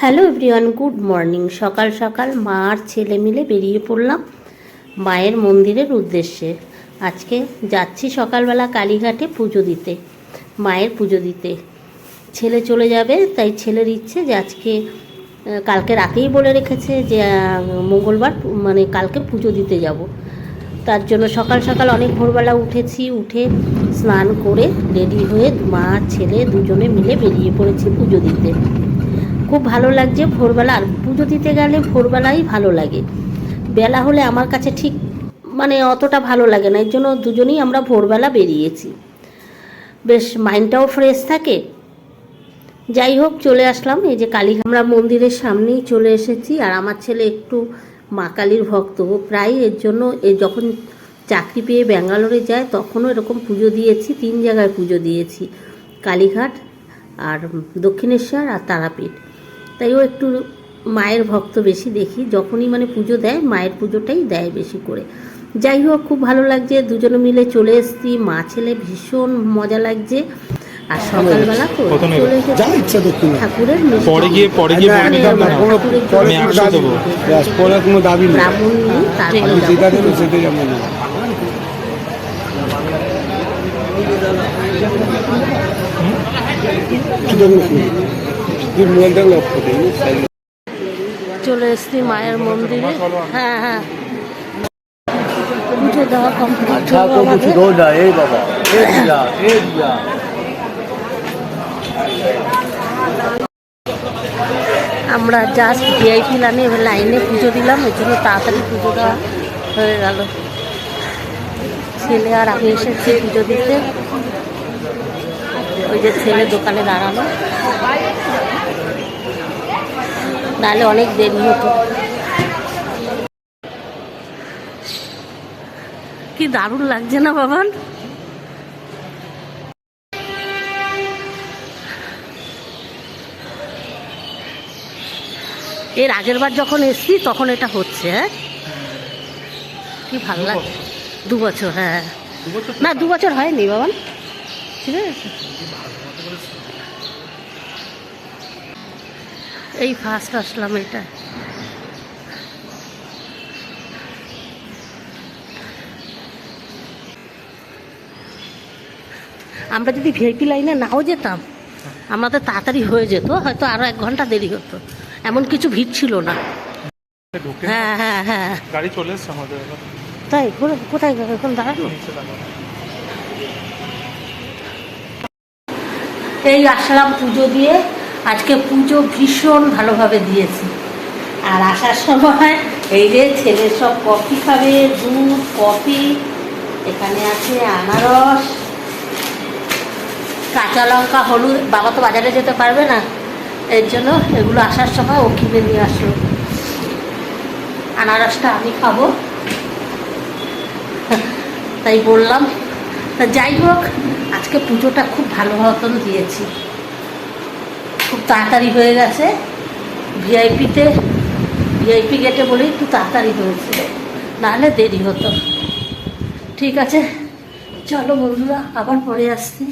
Hello everyone, good morning. সকাল সকাল মা আর ছেলে মিলে বেরিয়ে পড়লাম মায়ের মন্দিরের উদ্দেশ্যে। আজকে যাচ্ছি সকালবেলা কালীঘাটে পুজো দিতে, মায়ের পুজো দিতে। ছেলে চলে যাবে, তাই ছেলের ইচ্ছে যে আজকে কালকে রাতেই বলে রেখেছে যে মঙ্গলবার মানে কালকে পুজো দিতে যাব। তার জন্য সকাল সকাল অনেক ভোরবেলা উঠেছি, উঠে স্নান করে রেডি হয়ে মা, ছেলে দুজনে মিলে বেরিয়ে পড়েছি পুজো দিতে। খুব ভালো লাগছে ভোরবেলা, আর পুজো দিতে গেলে ভোরবেলাই ভালো লাগে। বেলা হলে আমার কাছে ঠিক মানে অতটা ভালো লাগে না, এর জন্য দুজনেই আমরা ভোরবেলা বেরিয়েছি। বেশ মাইন্ডটাও ফ্রেশ থাকে। যাই হোক, চলে আসলাম। এই যে কালী আমরা মন্দিরের সামনেই চলে এসেছি, আর আমার ছেলে একটু মা কালীর ভক্ত। প্রায় এর জন্য এ যখন চাকরি পেয়ে ব্যাঙ্গালোরে যায়, তখনও এরকম পুজো দিয়েছি, তিন জায়গায় পুজো দিয়েছি। কালীঘাট, আর দক্ষিণেশ্বর, আর তারাপীঠ। তাই ও একটু মায়ের ভক্ত বেশি দেখি যখনই মানে পুজো দেয় মায়ের পুজোটাই দেয় বেশি করে। যাই হোক খুব ভালো লাগছে দুজনে মিলে চলে এসছি। মা ছেলে ভীষণ মজা লাগছে। আর সকালবেলা তো চলে এসেছি। ঠাকুরের পরে গিয়ে পরে গিয়ে ঠাকুরের কোনো দাবি নেই। ব্রাহ্মণ তারপরে। চলে এসছি মায়ের মন্দিরে। হ্যাঁ হ্যাঁ। আমরা জাস্ট ভিআইপি লাইনে এবার লাইনে পুজো দিলাম ওই জন্য তাড়াতাড়ি পুজো দেওয়া হয়ে গেল। ছেলে আর আমি এসেছি পুজো দিতে। ওই যে ছেলে দোকানে দাঁড়ানো নাহলে অনেক দেরি হতো। কি দারুণ লাগছে না বাবান? এর আগের বার যখন এসছি তখন এটা হচ্ছে হ্যাঁ? কি ভালো লাগে দু বছর হ্যাঁ না দু বছর হয়নি বাবান। ঠিক আছে? এই ফার্স্ট আসলাম এটা। আমরা যদি ভিআইপি লাইনে নাও যেতাম আমাদের তাড়াতাড়ি হয়ে যেত হয়তো আরও এক ঘণ্টা দেরি হতো। এমন কিছু ভিড় ছিল না। হ্যাঁ হ্যাঁ হ্যাঁ। গাড়ি চলে এসছে আমাদের তাই কোথায়- কোথায় এখন দাঁড়ানো। এই আসলাম পুজো দিয়ে। আজকে পুজো ভীষণ ভালোভাবে দিয়েছি। আর আসার সময় এই যে ছেলে সব কফি খাবে, দুধ, কফি, এখানে আছে আনারস, কাঁচা লঙ্কা, হলুদ, বাবা তো বাজারে যেতে পারবে না, এর জন্য এগুলো আসার সময় ও কিনে নিয়ে আসলো। আনারসটা আমি খাব। তাই বললাম যাই হোক, আজকে পুজোটা খুব ভালো মতন দিয়েছি। খুব তাড়াতাড়ি হয়ে গেছে। ভিআইপিতে, ভিআইপি গেটে বলেই একটু তাড়াতাড়ি হয়েছে। নাহলে দেরি হতো। ঠিক আছে? চলো বন্ধুরা, আবার পরে আসছি।